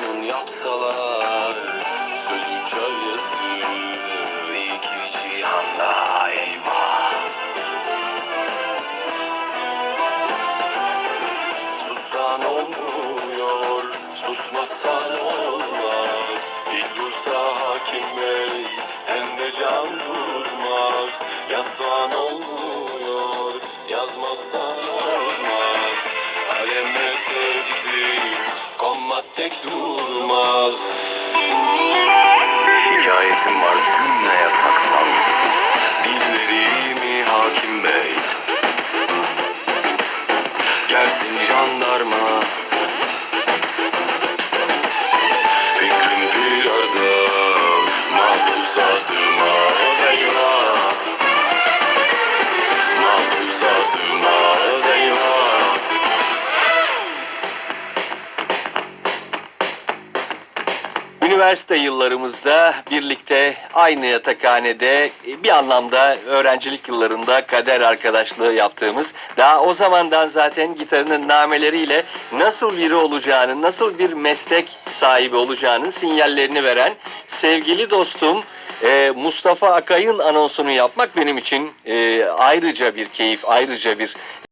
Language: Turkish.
kanun yapsalar Sözü çayası iki cihanda eyvah. Susan olmuyor, susmasan olmaz. Dil dursa hakim bey, hem de can durmaz. Yazsan olmuyor, yazmazsan olmaz durmaz Üniversite yıllarımızda birlikte aynı yatakhanede e, bir anlamda öğrencilik yıllarında kader arkadaşlığı yaptığımız daha o zamandan zaten gitarının nameleriyle nasıl biri olacağını, nasıl bir meslek sahibi olacağının sinyallerini veren sevgili dostum e, Mustafa Akay'ın anonsunu yapmak benim için e, ayrıca bir keyif, ayrıca bir